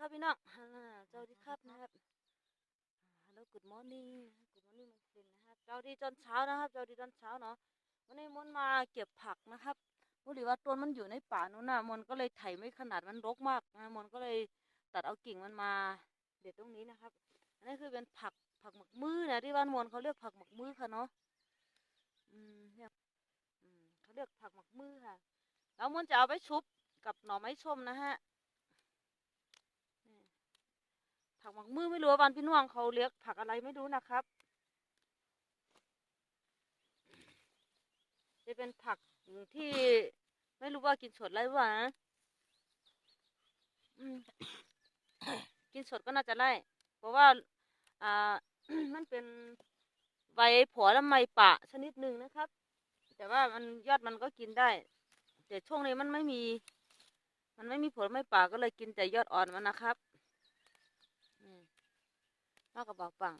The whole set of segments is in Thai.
ครับพี่น้องอ่าสวัสดีครับนะครับฮัลโหล good morning นะ good morning มันฟินนะครับเจ้าดีตอนเช้านะครับเจ้าดีตอนเช้าเนาะวันนี้มนมาเก็บผักนะครับรู้หรือว่าต้นมันอยู่ในป่านู้นน่ะมนก็เลยไถไม่ขนาดมันรกมากนะมนก็เลยตัดเอากิ่งมันมาเด็ดตรงนี้นะครับ อันนี้คือเป็นผักผักหมักมือนะที่บ้านมนเขาเรียกผักหมักมือค่ะเนาะอืมเนี่ยอืมเขาเรียกผักหมักมือค่ะ แล้วมนจะเอาไปชุบกับหน่อไม้ส้มนะฮะ ผักหมักมือไม่รู้ว่าบ้านพี่น้องเขาเรียกผักอะไรไม่รู้นะครับ จะเป็นผักที่ไม่รู้ว่ากินสดไรวะกินสดก็น่าจะไล่เพราะว่า อ่า มันเป็นใบผัวและไม้ป่าชนิดหนึ่งนะครับ แต่ว่ามันยอดมันก็กินได้ แต่ช่วงนี้มันไม่มี มันไม่มีผลไม้ป่าก็เลยกินแต่ยอดอ่อนมันนะครับ นอกกระบอกปัง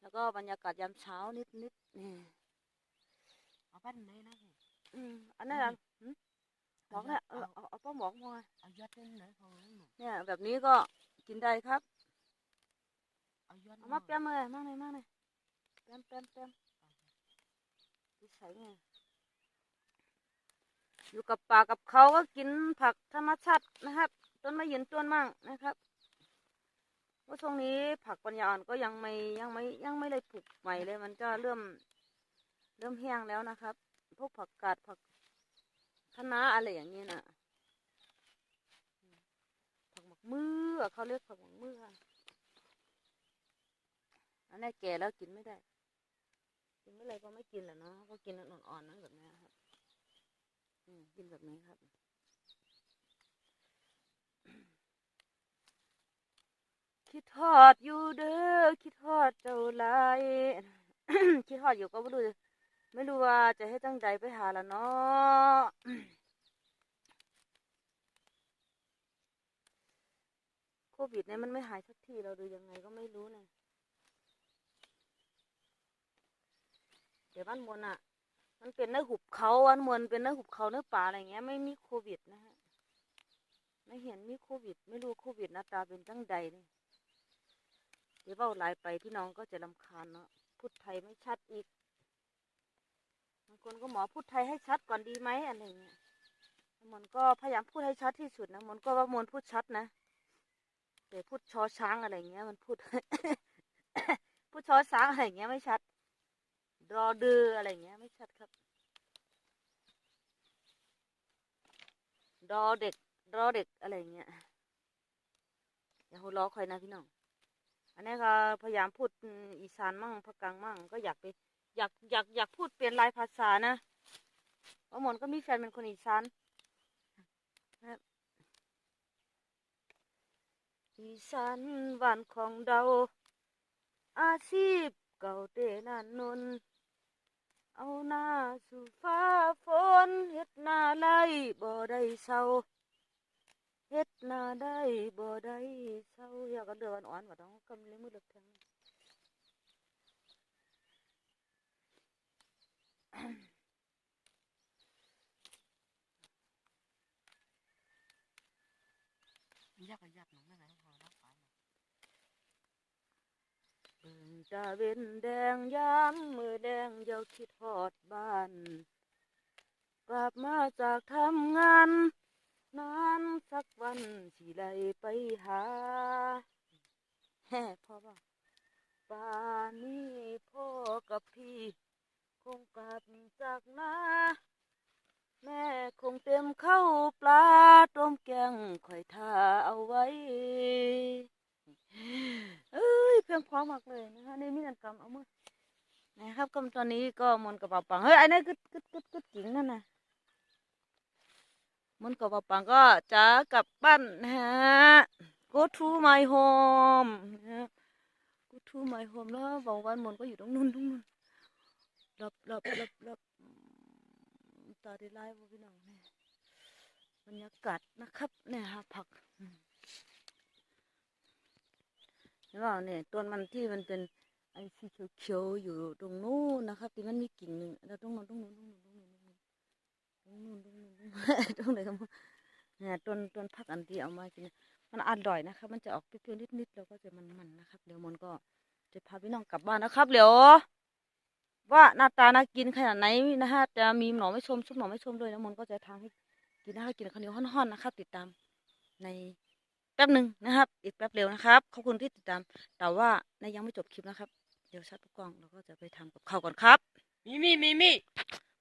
แล้วก็บรรยากาศยามเช้านิดนิดๆนี่เอาปั้นไหนนะพี่อืมอันนั้นอะหืมหมอกเนี่ยเออเอาเอาป้าหมอกมาเอายอดเล่นไหนของนั่นหนูเนี่ยแบบนี้ก็กินได้ครับเอายอดเอามาเปียมเลยมากเลยมากเลยเปียมเปียมเปียมดิใส่ไงอยู่กับป่ากับเขาก็กินผักธรรมชาตินะครับ ต้นไม้ยืนต้นมั่งนะครับว่าช่วงนี้ผักปัญญาอ่อนก็ยังไม่ยังไม่ยังไม่ได้ปลูกใหม่เลย มันจะเริ่ม เริ่มแห้งแล้วนะครับ พวกผักกาดผักคะน้าอะไรอย่างนี้นะผักหมักมือเขาเรียกผักหมักมืออันนี้แก่แล้วกินไม่ได้ กินไม่เลยก็ไม่กินแหละเนาะก็กินอ่อนๆนะแบบนี้ครับอืมกินแบบนี้ครับ คิดทอดอยู่เด้อคิดทอดเจ้าลายคิดทอดอยู่ก็ไม่รู้ไม่รู้ว่าจะให้ตั้งใจไปหาละเนาะโควิดเนี่ยมันไม่หายสักทีเราดูยังไงก็ไม่รู้เนี่ยเดี๋ยวบ้านมนอะ มันเป็นเนื้อหุบเขาอันมนเป็นเนื้อหุบเขาเนื้อป่าอะไรเงี้ยไม่มีโควิดนะฮะไม่เห็นมีโควิด ไม่รู้โควิดหน้าตาเป็นจังใดเนี่ย ดี๋ยวเบ้าหลายไปพี่น้องก็จะลำคาญเนาะพูดไทยไม่ชัดอีกบางคนก็หมอพูดไทยให้ชัดก่อนดีไหมอะไรเงี้ยมนก็พยายามพูดให้ชัดที่สุดนะมนก็ว่ามนพูดชัดนะแต่พูดชอช้างอะไรเงี้ย มันพูด พูดชอช้างอะไรเงี้ยไม่ชัดรอดืออะไรเงี้ยไม่ชัดครับรอเด็กรอเด็กอะไรเงี้ยอย่าหัวล้อคอยนะพี่น้อง อันนี้ก็พยายามพูดอีสานมั่งภาคกลางมั่ง ก็อยากไปอยากอยากอยากพูดเปลี่ยนลายภาษานะเพรามนก็มีแฟนเป็นคนอีสานอีสานบ้านของเราอาชีพเก่าเตนานนนเอาหน้าสู่ฟ้าฝนเฮ็ดหน้าไล่บ่ได้เศร้า เฮ็ดนาได้บ่ได้เศร้าอยากก็เดือดอ่อนๆว่าต้องกำเลยมือเล็กแทงยากกับยากหนูไม่ไหนของรักษาเบิ่งตาเว้นแดงยามมือแดงเยาคิดฮอดบ้าน กลับมาจากทำงาน นานสักวันสิไลไปหาแฮ่พ่อบ่าป่านนี้พ่อกับพี่ คงกลับจากนาแม่คงเต็มเข้าปลาต้มแกงข่อยทาเอาไว้ เอ้ยเพียงพร้อมมากเลยนะคะนี่มีนันกำเอามือนะครับกำตอนนี้ก็มนกระเป๋าปังเฮ้ยไอ้นั่นกึดกึดกึดกึดจิ๋งนั่นน่ะ มันกระเป๋าปังก็จะกลับบ้านนะฮะ go to my home นะ go to my home แล้วบอกวันมันก็อยู่ตรงนู้นตรงนู้นหลับหลับหลับหลับตาได้ไล่บ่พี่น้องเนี่ยบรรยากาศนะครับเนี่ยฮะผักอืมเห็นเปล่าเนี่ยต้นมันที่มันเป็นไอ้สีเขียวๆอยู่ตรงนู้นนะครับที่มันมีกิ่งหนึ่งแล้วตรงนู้นตรงนู้นตรงนู้นตรงนู้น ตรงนู้นตรงนู้นตรงนู้นตรงไหนกันเนี่ยต้นต้นผักอันที่เอามากินมันอร่อยนะครับมันจะออกเปรี้ยวๆนิดๆแล้วก็จะมันๆนะครับเดี๋ยวมนก็จะพาพี่น้องกลับบ้านนะครับเดี๋ยวว่าหน้าตาน่ากินขนาดไหนนะฮะจะมีหน่อไม่ชมซุปหน่อไม่ชมด้วยแล้วมนก็จะทำให้กินนะคะกินกับข้าวเหนียวห่อนๆนะครับ ติดตามในแป๊บหนึ่งนะครับ อีกแป๊บเร็วนะครับขอบคุณที่ติดตาม แต่ว่าในยังไม่จบคลิปนะครับ เดี๋ยวชัดปุ๊กกล้องเราก็จะไปทำกับข้าวก่อนครับ มีมีมีมี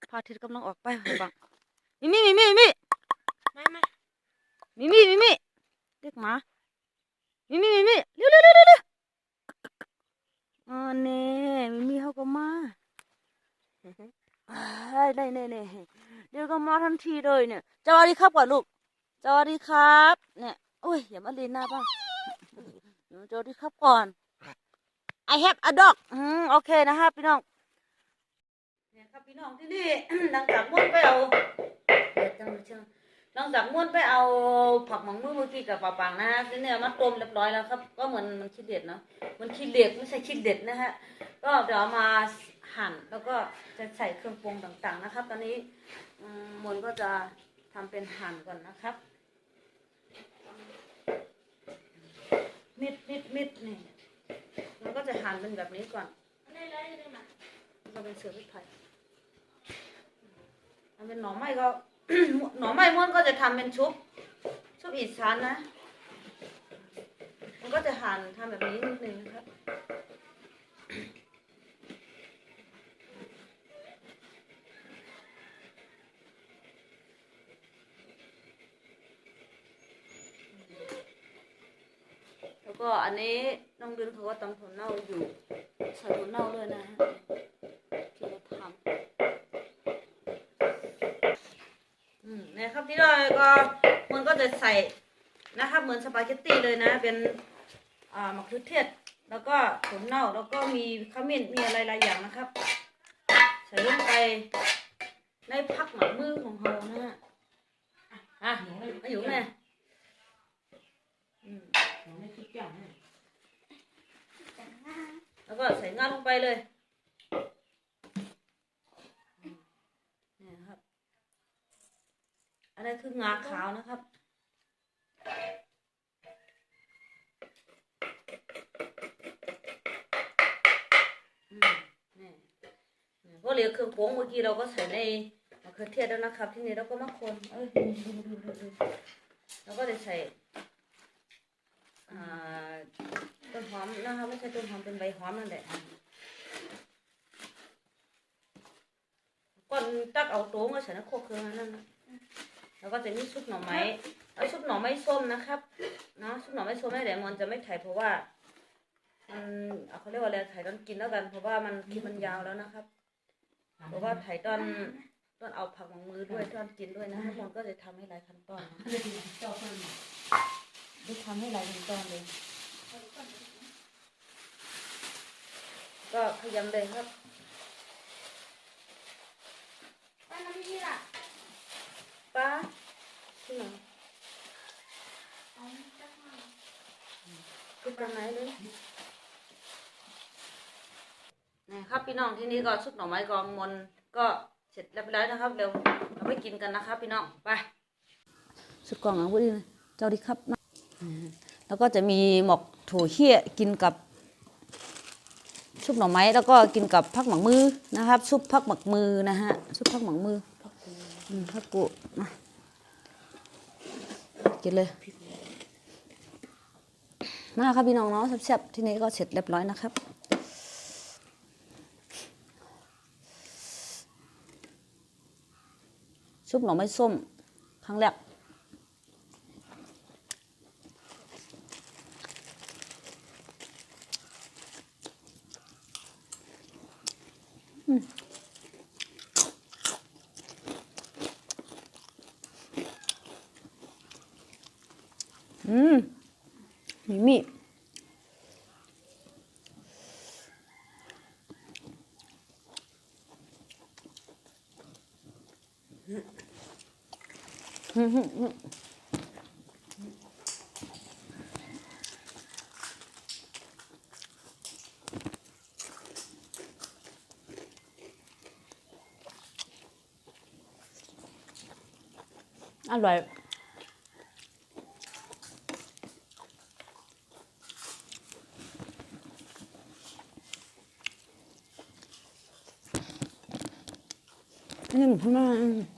พระอาทิตย์กำลังออกไปบัง มิมี่มิมี่มิมี่ไม่ไม่มิมี่มิมี่เรียกหมามิมี่มิมี่เร็วเร็วเร็วเร็วเร็วอ๋อเน่มิมี่เขาก็มาอ้ายได้เน่เน่เดี๋ยวก็มาทันทีเลยเนี่ยสวัสดีครับก่อนลูกสวัสดีครับ เนี่ยโอ้ยอย่ามาเลีนหน้าบ้างเดี๋ยวสวัสดีครับก่อน I have a dog อืมโอเคนะครับพี่น้องเนี่ยครับพี่น้องที่นี่หลังจากม้วนไปเอา เดี๋ยวจังเชียวหลังจากม้วนไปเอาผักหมังมือเมื่อกี้กับปลาปังนะฮะทีนี้เอามาต้มเรียบร้อยแล้วครับ ก็เหมือนมันขี้เด็ดเนาะมันขี้เหล็กไม่ใช่ขี้เด็ดนะฮะก็เดี๋ยวมาหั่นแล้วก็จะใส่เครื่องปรุงต่างๆนะครับ ตอนนี้อืมนก็จะทำเป็นหั่นก่อนนะครับ มิดมิดมิดนี่แล้วก็จะหั่นเป็นแบบนี้ก่อนก็เป็นเสือพริกไทยทำเป็นหน่อไม้ก็ หน่อไม้ม้วนก็จะทำเป็นชุบ ชุบอีสานนะ มันก็จะหั่นทำแบบนี้นิดนึงนะครับแล้วก็อันนี้น้องดือนเขาก็ตำถั่วเน่าอยู่ใส่ถั่วเน่าด้วยนะฮะ นะครับที่เราก็มันก็จะใส่นะครับเหมือนสปาเกตตี้เลยนะ เป็นอ่ามะเขือเทศแล้วก็ถั่วเน่าแล้วก็มีขมิ้นมีอะไรหลายอย่างนะครับ ใส่ลงไปในพักหมักมือของเรานะฮะอะมาอยู่ไงอืมหนูไม่คิดอย่างนี้แล้วก็ใส่งาลงไปเลยนี่นะครับ อั นนี้คืองาขาวนะครับ เพราะเหลือเครื่องปรุงเมื่อกี้เราก็ใส่ในมะเขือเทศแล้วนะครับ ที่นี่เราก็มาคนเอ้ยดูดูดูดูแล้วก็จะใส่ต้นหอมนะคะไม่ใช่ต้นหอมเป็นใบหอมนั่นแหละก่อนตักเอาโต้งก็ใส่ในโคกเครื่องนนั่นนะ แล้วก็จะมีซุปหน่อไม้เอาซุปหน่อไม้ส้มนะครับเนาะซุปหน่อไม้ส้มนี่แหละมันจะไม่ถ่ายเพราะว่ามันเขาเรียกว่าอะไรถ่ายตอนกินแล้วกัน เพราะว่ามันคลิปมันยาวแล้วนะครับ เพราะว่าถ่ายตอนตอนเอาผักหมังมือด้วยตอนกินด้วยนะมันก็จะทำให้หลายขั้นตอนนะเจ้าคนได้ทำให้หลายขั้นตอนเลยก็พยายามเลยครับ ป้าน้ำพี่ล่ะป้าที่ไหนเอาจักมาคือกันไหนเลยนะครับพี่น้องที่นี่ก็ซุปหน่อไม้กองมนก็เสร็จเรียบร้อยนะครับเร็วเราไปกินกันนะครับพี่น้องไปสุดกล่องอะวุ้ยเจ้าดีครับนะแล้วก็จะมีหมกถั่วเหี้ยกินกับซุปหน่อไม้แล้วก็กินกับผักหมักมือนะครับซุปผักหมักมือนะฮะซุปผักหมักมือ อืมผักกุมากินเลย มาครับพี่น้องเนาะแซ่บๆที่นี้ก็เสร็จเรียบร้อยนะครับซุปหน่อไม้ส้มครั้งแรกอืม อร่อย 음, 그만.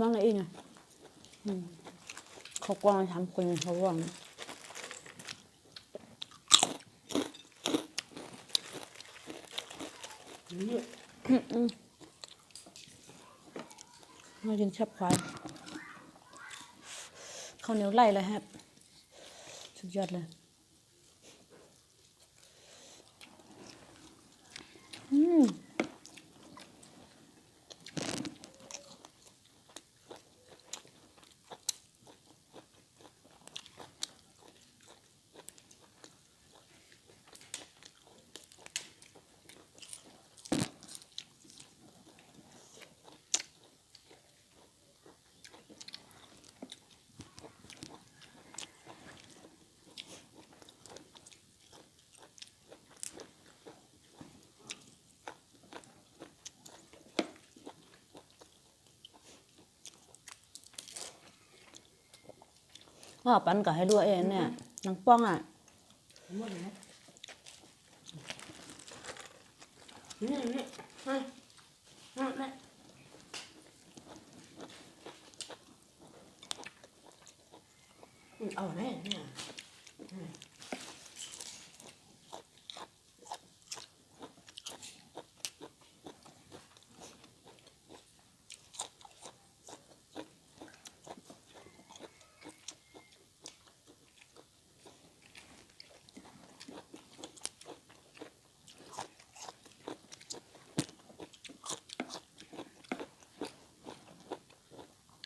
น้องอะไรอีกอะเขากว้างทำคนเขาว่างมากินชับควายข้าวเหนียวไล่เลยครับ สุดยอดเลยอืม ว่าปันก็ให้ด้วยเองเนี่ยนังป้องอะหมดแล้วนี่นี่มามามาเอาแน่เนี่ย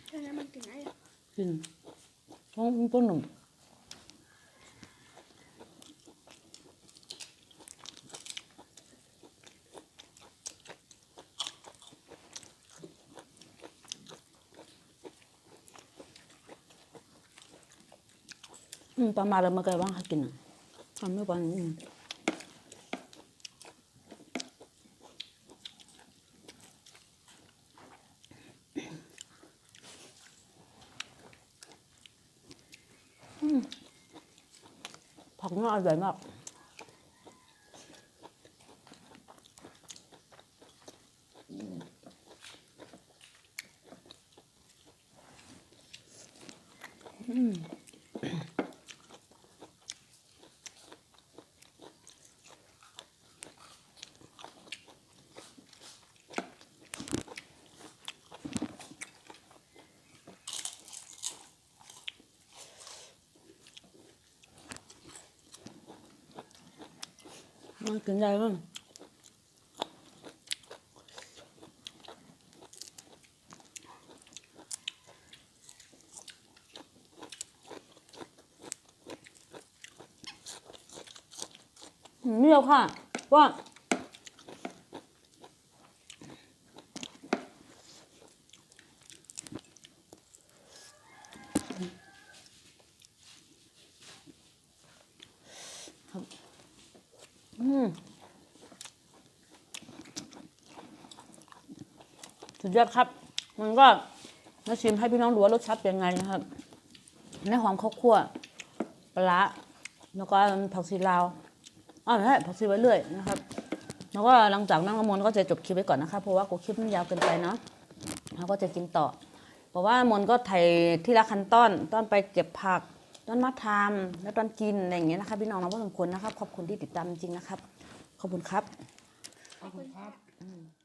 ใช่แล้วมันถึงไอ้ กินท้องต้นหนุ่มอืมประมาณแล้วมาไกลว่างให้กินอะทำไม่ปานอืมผักน่าอร่อยมากอืมมัน กินได้มั้งอืมไม่เอาค่ะว่าอืม สุดยอดครับ มันก็มาชิมให้พี่น้องดูว่ารสชาติเป็นไงนะครับในหอมข้าวคั่วปลาร้าแล้วก็ผักชีลาวอ๋อใช่ผักชีไว้เรื่อยนะครับ แล้วก็หลังจากนั่งละมนก็จะจบคลิปไว้ก่อนนะคะเพราะว่ากูคลิปมันยาวเกินไปเนาะเราก็จะกินต่อ เพราะว่ามนก็ไถที่ละขั้นตอนตอนไปเก็บผักตอนมาทำแล้วตอนกินอะไรอย่างเงี้ยนะคะพี่น้องเราก็สมควรนะครับขอบคุณที่ติดตามจริงนะครับ ขอบคุณครับขอบคุณครับ